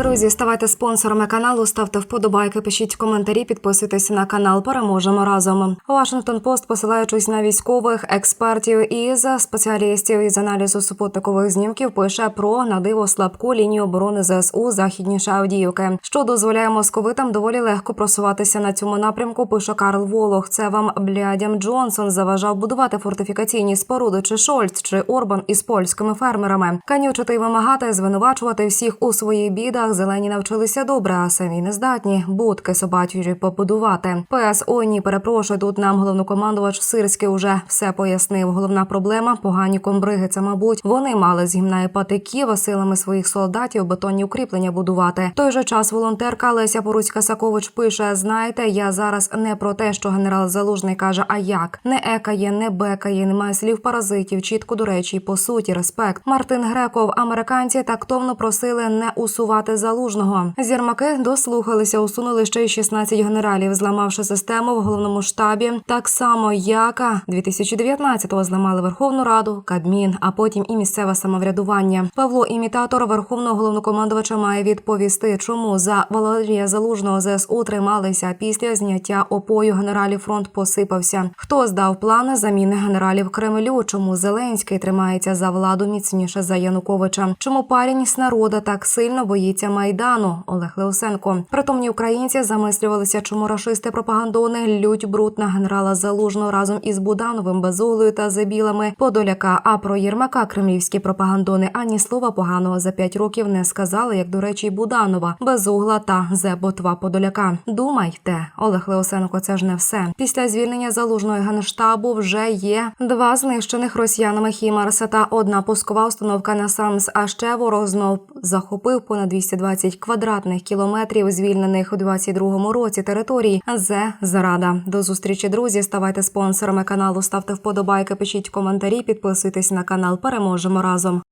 Друзі, ставайте спонсорами каналу, ставте вподобайки, пишіть коментарі, підписуйтесь на канал. Переможемо разом. Вашингтон Пост, посилаючись на військових експертів із спеціалістів із аналізу супутникових знімків, пише про надиво слабку лінію оборони ЗСУ західніше Авдіївки, що дозволяє московитам доволі легко просуватися на цьому напрямку. Пише Карл Волох. Це вам блядям Джонсон заважав будувати фортифікаційні споруди, чи Шольц, чи Орбан із польськими фермерами. Канючити й вимагати, звинувачувати всіх у своїх бідах. Зелені навчилися добре, а самі не здатні будки собачі побудувати. ПС «Ой, ні, перепрошую. Тут нам головнокомандувач Сирський уже все пояснив. Головна проблема погані комбриги. Це мабуть вони мали з гімна і патиків силами своїх солдатів бетонні укріплення будувати. В той же час волонтерка Леся Поруцька Сакович пише: знаєте, я зараз не про те, що генерал Залужний каже, а як не екає, не бекає, немає слів паразитів. Чітко до речі, по суті, респект. Мартин Греков, американці тактовно просили не усувати залужного. Зірмаки дослухалися, усунули ще й 16 генералів, зламавши систему в головному штабі. Так само, як а, 2019-го зламали Верховну Раду, Кабмін, а потім і місцеве самоврядування. Павло, імітатор верховного головнокомандувача, має відповісти, чому за Валерія Залужного ЗСУ трималися після зняття опою генералів. Фронт посипався. Хто здав плани заміни генералів Кремлю? Чому Зеленський тримається за владу міцніше за Януковича? Чому парень з народа так сильно боїться майдану? Олег Леосенко. Притомні українці замислювалися, чому рашисти пропагандони лють бруд на генерала Залужного разом із Будановим, Безуглою та Забілами Подоляка. А про Єрмака кремлівські пропагандони ані слова поганого за п'ять років не сказали, як до речі, Буданова, Безугла та Зеботва Подоляка. Думайте, Олег Леосенко, це ж не все. Після звільнення залужного генштабу вже є два знищених росіянами Хімарса та одна пускова установка на САМС. А ще ворог знов захопив понад 220 квадратних кілометрів звільнених у 22-му році територій. з зарада. До зустрічі, друзі. Ставайте спонсорами каналу, ставте вподобайки, пишіть коментарі, підписуйтесь на канал. Переможемо разом.